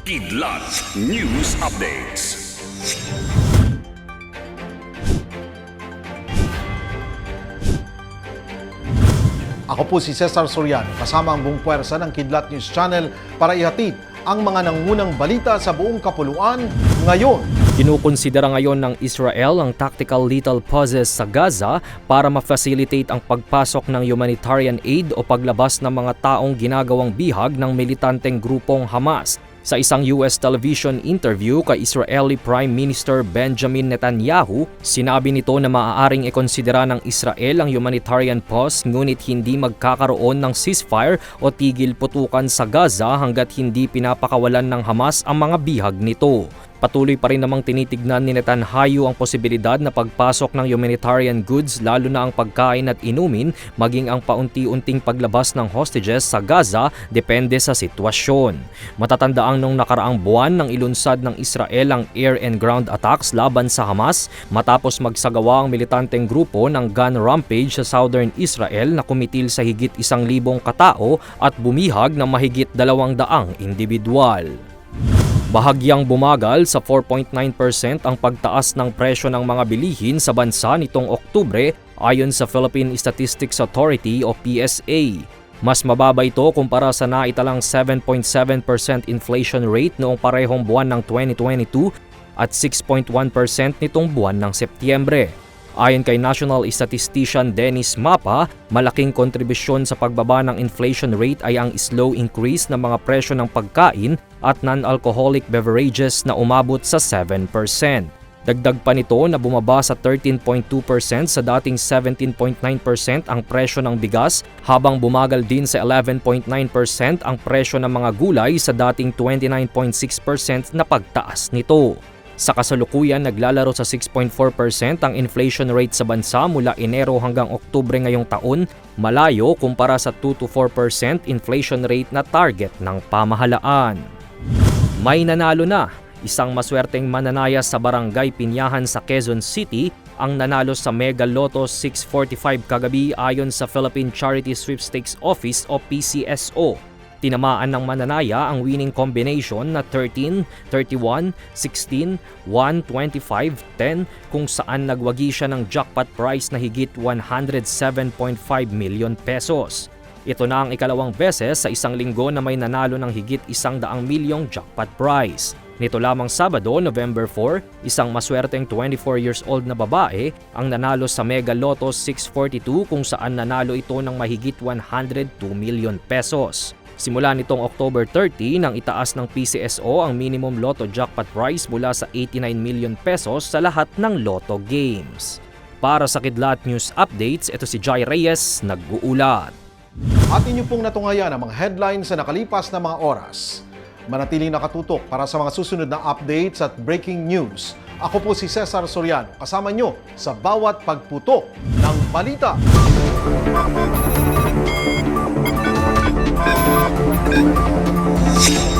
Kidlat News Updates. Ako po si Cesar Soriano, kasama ang buong puwersa ng Kidlat News Channel para ihatid ang mga nangunang balita sa buong kapuluan ngayon. Kinukonsidera ngayon ng Israel ang tactical lethal pauses sa Gaza para ma-facilitate ang pagpasok ng humanitarian aid o paglabas ng mga taong ginagawang bihag ng militanteng grupong Hamas. Sa isang US television interview kay Israeli Prime Minister Benjamin Netanyahu, sinabi nito na maaaring ikonsidera ng Israel ang humanitarian pause ngunit hindi magkakaroon ng ceasefire o tigil putukan sa Gaza hanggat hindi pinapakawalan ng Hamas ang mga bihag nito. Patuloy pa rin namang tinitignan ni Netanyahu ang posibilidad na pagpasok ng humanitarian goods lalo na ang pagkain at inumin maging ang paunti-unting paglabas ng hostages sa Gaza depende sa sitwasyon. Matatandaang nung nakaraang buwan nang ilunsad ng Israel ang air and ground attacks laban sa Hamas matapos magsagawa ang militanteng grupo ng gun rampage sa southern Israel na kumitil sa higit isang libong katao at bumihag ng mahigit dalawang daang individual. Bahagyang bumagal sa 4.9% ang pagtaas ng presyo ng mga bilihin sa bansa nitong Oktubre ayon sa Philippine Statistics Authority o PSA. Mas mababa ito kumpara sa naitalang 7.7% inflation rate noong parehong buwan ng 2022 at 6.1% nitong buwan ng Setyembre. Ayon kay National Statistician Dennis Mapa, malaking kontribusyon sa pagbaba ng inflation rate ay ang slow increase ng mga presyo ng pagkain at non-alcoholic beverages na umabot sa 7%. Dagdag pa nito na bumaba sa 13.2% sa dating 17.9% ang presyo ng bigas habang bumagal din sa 11.9% ang presyo ng mga gulay sa dating 29.6% na pagtaas nito. Sa kasalukuyan, naglalaro sa 6.4% ang inflation rate sa bansa mula Enero hanggang Oktubre ngayong taon, malayo kumpara sa 2 to 4% inflation rate na target ng pamahalaan. May nanalo na. Isang maswerteng mananaya sa barangay Pinyahan sa Quezon City ang nanalo sa Mega Lotto 645 kagabi ayon sa Philippine Charity Sweepstakes Office o PCSO. Tinamaan ng mananaya ang winning combination na 13, 31, 16, 1, 25, 10 kung saan nagwagi siya ng jackpot prize na higit 107.5 million pesos. Ito na ang ikalawang beses sa isang linggo na may nanalo ng higit isang daang milyong jackpot prize. Nito lamang Sabado, November 4, isang maswerteng 24 years old na babae ang nanalo sa Mega Lotto 642 kung saan nanalo ito ng mahigit 102 million pesos. Simula nitong October 30 nang itaas ng PCSO ang minimum lotto jackpot price mula sa 89 million pesos sa lahat ng lotto games. Para sa Kidlat News Updates, ito si Jai Reyes, nag-uulat. At inyo pong natungayan ang mga headlines sa nakalipas na mga oras. Manatiling nakatutok para sa mga susunod na updates at breaking news. Ako po si Cesar Soriano, kasama nyo sa bawat pagputok ng balita. Thank you.